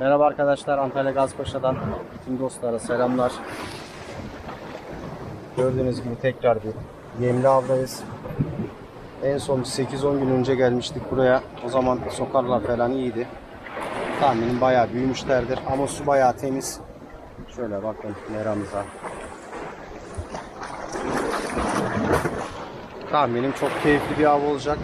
Merhaba arkadaşlar Antalya Gazpaşa'dan bütün dostlara selamlar. Gördüğünüz gibi tekrar bir yemli avdayız. En son 8-10 gün önce gelmiştik buraya. O zaman sokarlar falan iyiydi. Tahminim bayağı büyümüşlerdir ama su bayağı temiz. Şöyle bakın meramıza. Tahminim çok keyifli bir av olacak.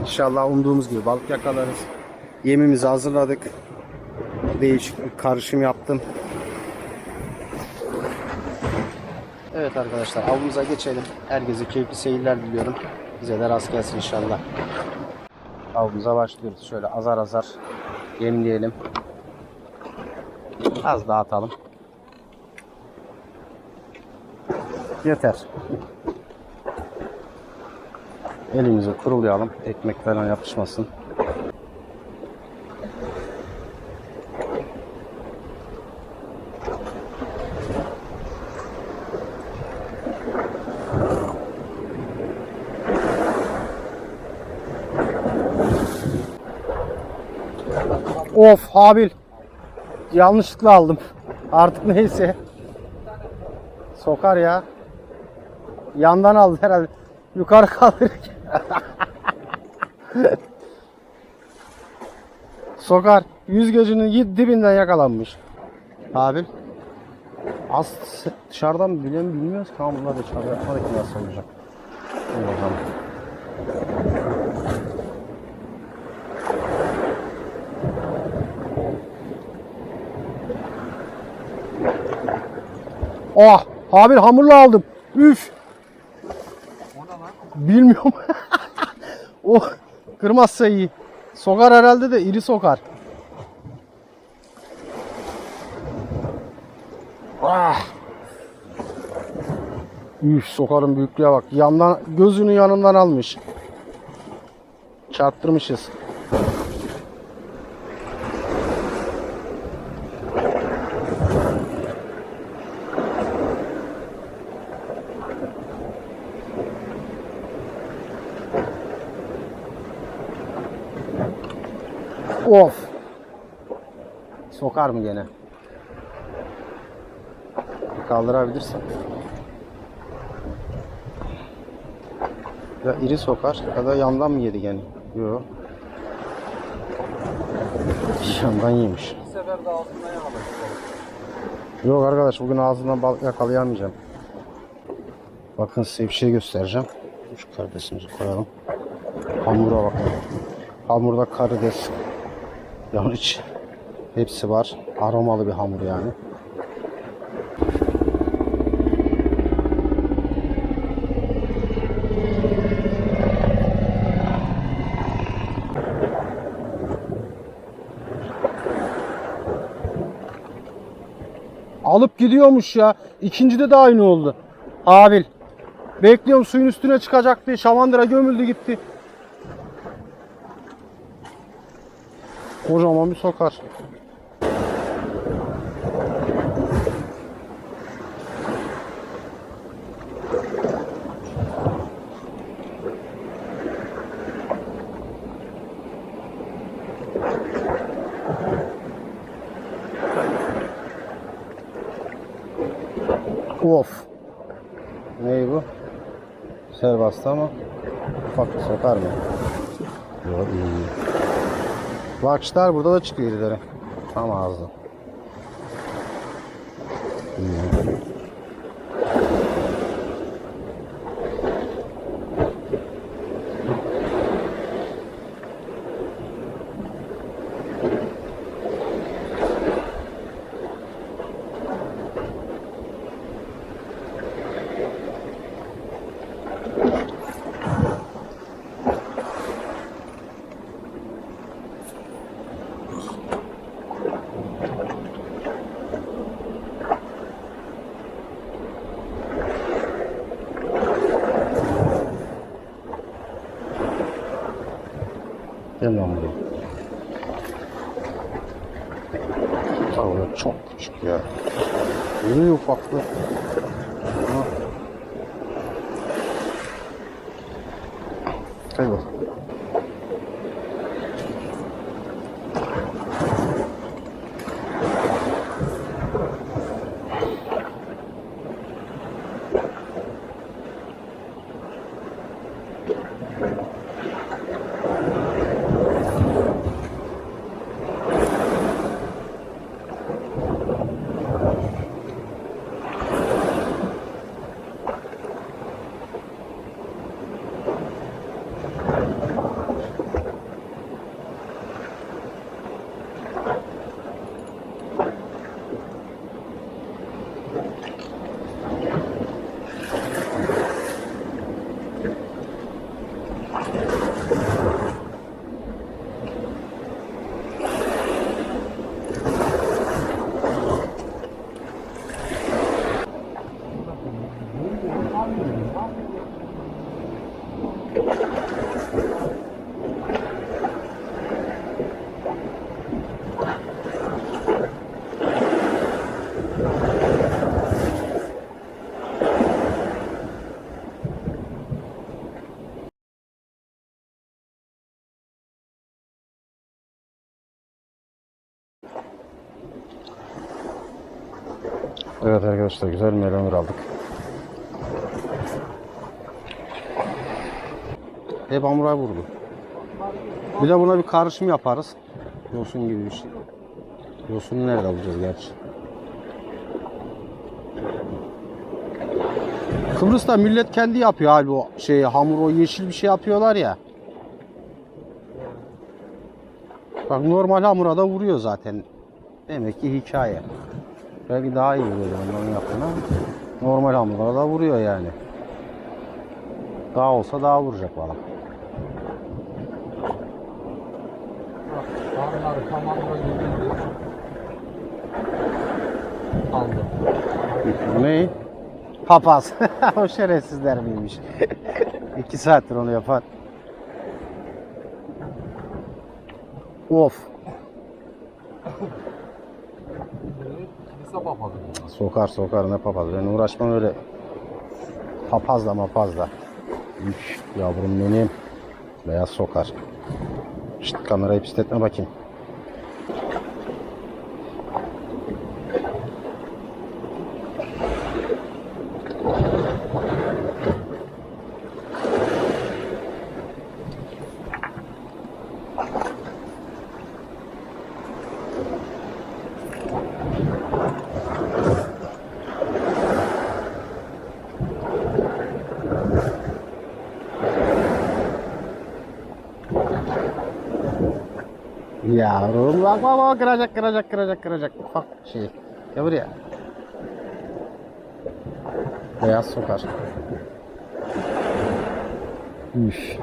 İnşallah umduğumuz gibi balık yakalarız. Yemimizi hazırladık. Değişik bir karışım yaptım. Evet arkadaşlar avımıza geçelim. Herkese keyifli seyirler diliyorum. Bize de rast gelsin inşallah. Avımıza başlıyoruz. Şöyle azar azar yemleyelim. Az daha atalım. Yeter. Elimizi kurulayalım. Ekmek falan yapışmasın. Of Habil. Yanlışlıkla aldım. Artık neyse. Sokar ya. Yandan aldı herhalde. Yukarı kaldırırken. Sokar. Yüz gözünün dibinden yakalanmış. Habil. Az dışarıdan bilen bilmiyoruz ki ama bunlar dışarıda yapmadık nasıl olacak. Bakalım. Oh! Habil hamurla aldım. Üf! Bilmiyorum. o kırmazsa iyi. Sokar herhalde de iri sokar. Ah! Üf sokarın büyüklüğe bak. Yandan gözünü yanından almış. Çarptırmışız. Of. Sokar mı gene? Bir Kaldırabilirsin. Ya iri sokar ya da yandan mı yedi gene? Yok. Yandan yemiş. Bir sefer de altından. Yok arkadaş bugün ağzından balık yakalayamayacağım. Bakın size bir şey göstereceğim. Şu karidesimizi koyalım. Hamura bakın. Hamurda karides, yanıç hepsi var. Aromalı bir hamur yani. Alıp gidiyormuş ya. İkincide de aynı oldu. Abil. Bekliyorum suyun üstüne çıkacak diye şamandıra gömüldü gitti. Kocaman bir sokar. Of. Ney bu? Serbasta mı? Ufak bir sokar mı? Yok iyi. Vakçılar burada da çıkıyor ileri. Tam ağzı. İyi. Lan buraya. Tavla çok küçük ya. İri ufaklı. Kaybol. Evet arkadaşlar güzel melonlar aldık. Hep hamura vurdu. Bir de buna bir karışım yaparız. Yosun gibi bir şey. Yosunu nerede bulacağız gerçi? Kıbrıs'ta millet kendi yapıyor abi o şey hamur o yeşil bir şey yapıyorlar ya. Bak normal hamura da vuruyor zaten. Demek ki hikaye. Belki daha iyi vuruyor onların yaptığına. Normal hamurlara da vuruyor yani. Daha olsa daha vuracak valla. Karnları tamamına gidildi. Aldı. Ne? Papaz. o şerefsizler miymiş? İki saattir onu yapar. Of. Kilise papazı. Sokar sokar ne papaz. Ben uğraşmam öyle. Papazla mapazla. Üf, yavrum benim. Beyaz sokar. Şşt kamerayı pisletme bakayım. Yavrum bak bak bak kıracak kıracak kıracak kıracak. Ufak şey. Gel buraya. Beyaz sokar. Üf.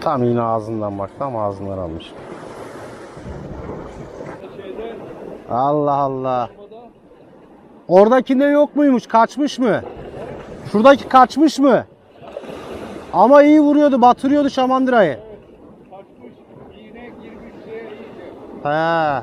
Tam yine ağzından bak. Tam ağzından almış. Allah Allah. Oradakinde yok muymuş? Kaçmış mı? Şuradaki kaçmış mı? Ama iyi vuruyordu, batırıyordu şamandırayı. He.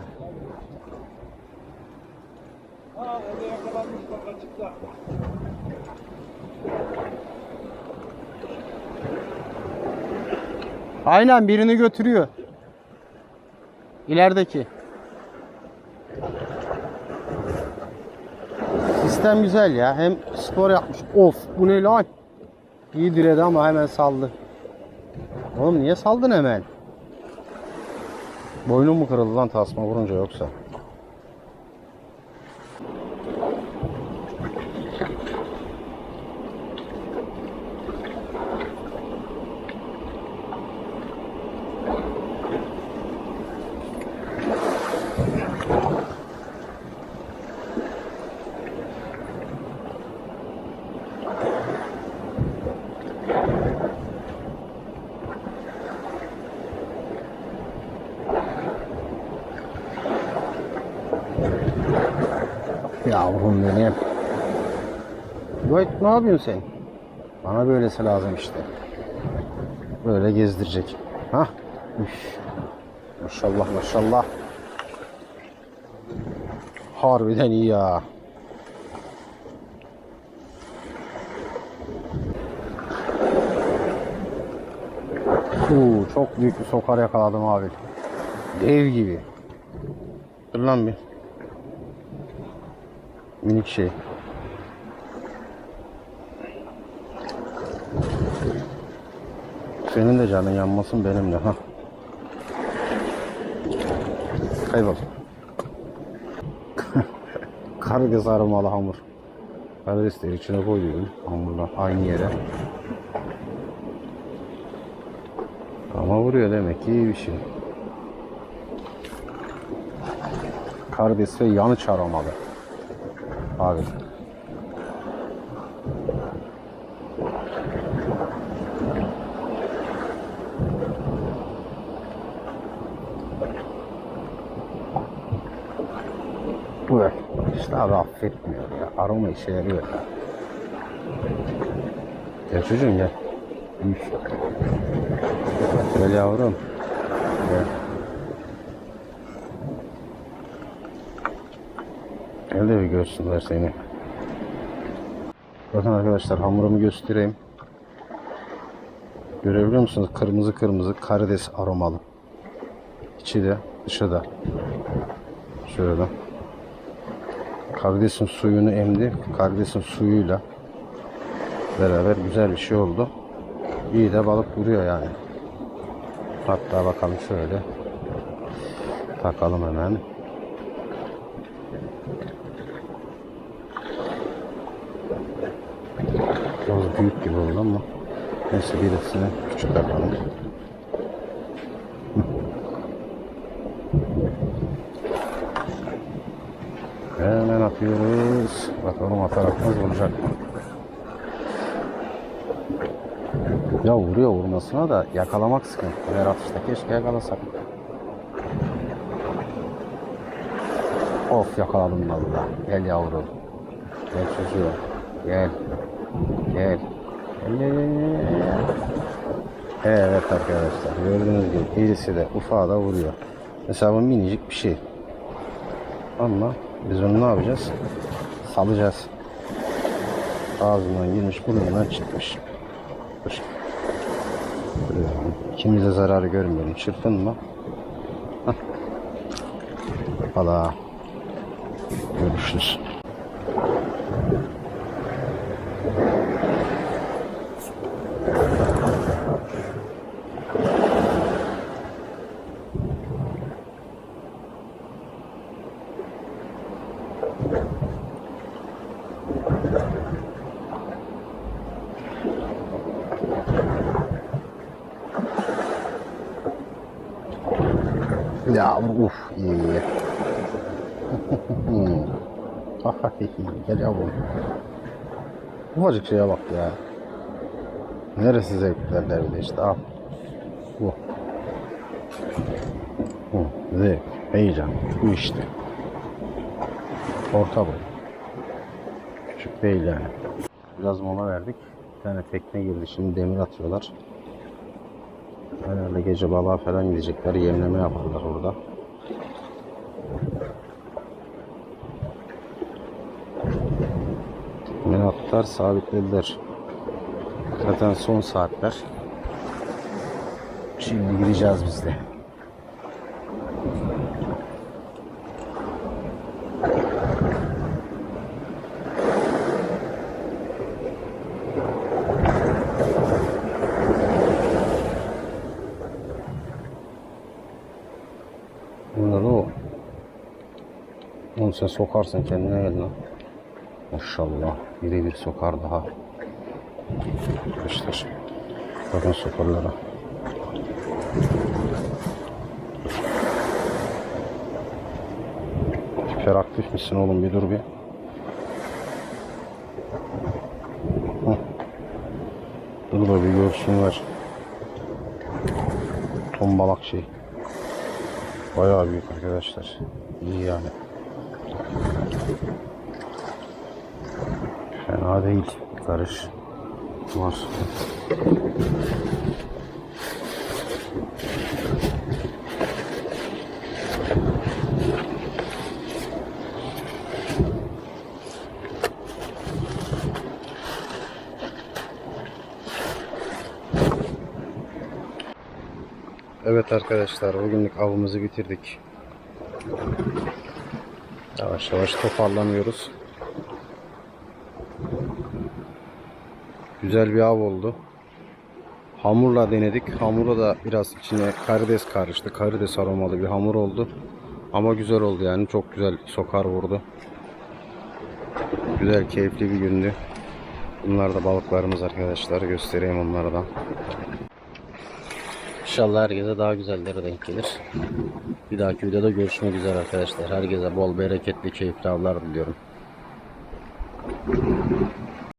Aynen birini götürüyor. İlerideki. Sistem güzel ya. Hem spor yapmış. Of bu ne lan? İyi diredi ama hemen saldı. Oğlum niye saldın hemen? Boynun mu kırıldı lan tasma vurunca yoksa? Yavrum benim. Dwight ne yapıyorsun sen? Bana böylesi lazım işte. Böyle gezdirecek. Hah. Üf. Maşallah maşallah. Harbiden iyi ya. Oo, çok büyük bir sokar yakaladım abi. Dev gibi. Dur lan bir. Minik şey. Senin de canın yanmasın benim de ha. Kaybol. Karides aromalı hamur. Karidesleri içine koyuyorum hamurla aynı yere. Ama vuruyor demek ki iyi bir şey. Karides ve yanıç aromalı. Abi. Bu işte abi affetmiyor ya. Aroma işe yarıyor ya. Gel çocuğum gel. Gel yavrum. Gel. Gel de bir görsünler seni. Bakın arkadaşlar hamurumu göstereyim. Görebiliyor musunuz? Kırmızı kırmızı karides aromalı. içi de dışı da. Şöyle. Karidesin suyunu emdi. Karidesin suyuyla beraber güzel bir şey oldu. İyi de balık vuruyor yani. Hatta bakalım şöyle. Takalım hemen. Biraz büyük gibi oldu ama neyse birisini küçük yapalım. Hemen atıyoruz. Bakalım atar atmaz olacak mı? Ya vuruyor vurmasına da yakalamak sıkıntı. Her atışta keşke yakalasak. Of yakaladım valla. Gel yavrum. Gel çocuğum. Gel. Gel. Evet arkadaşlar gördüğünüz gibi birisi de ufağa da vuruyor. Mesela bu minicik bir şey. Ama biz onu ne yapacağız? Salacağız. Ağzından girmiş burnundan çıkmış. Dur. İkimize zararı görmeyelim. Çırpınma. Hah. Hala. Görüşürüz. Ya uf iyi. Gel yavrum. Ufacık şeye bak ya. Neresi zevkli derler bir de işte al. Bu. Bu. Zevk. Heyecan. Bu işte. Orta boy. Küçük değil yani. Biraz mola verdik. Bir tane tekne girdi. Şimdi demir atıyorlar. Herhalde gece balığa falan gidecekler. Yemleme yaparlar orada. Menatlar sabitlediler. Zaten son saatler. Şimdi gideceğiz biz de. Bunlar o. Oğlum sen sokarsın kendine gel lan. Maşallah. Biri bir sokar daha. Arkadaşlar. Bakın sokarlara. Hiperaktif misin oğlum bir dur bir. Hı. Dur da bir görsünler. Tombalak şey. Bayağı büyük arkadaşlar. İyi yani. Değil. Karış. Var. Evet arkadaşlar bugünlük avımızı bitirdik. Yavaş yavaş toparlanıyoruz. Güzel bir av oldu. Hamurla denedik. Hamura da biraz içine karides karıştı. Karides aromalı bir hamur oldu. Ama güzel oldu yani. Çok güzel sokar vurdu. Güzel, keyifli bir gündü. Bunlar da balıklarımız arkadaşlar. Göstereyim onları da. İnşallah herkese daha güzellere denk gelir. Bir dahaki videoda görüşmek üzere arkadaşlar. Herkese bol bereketli, keyifli avlar diliyorum.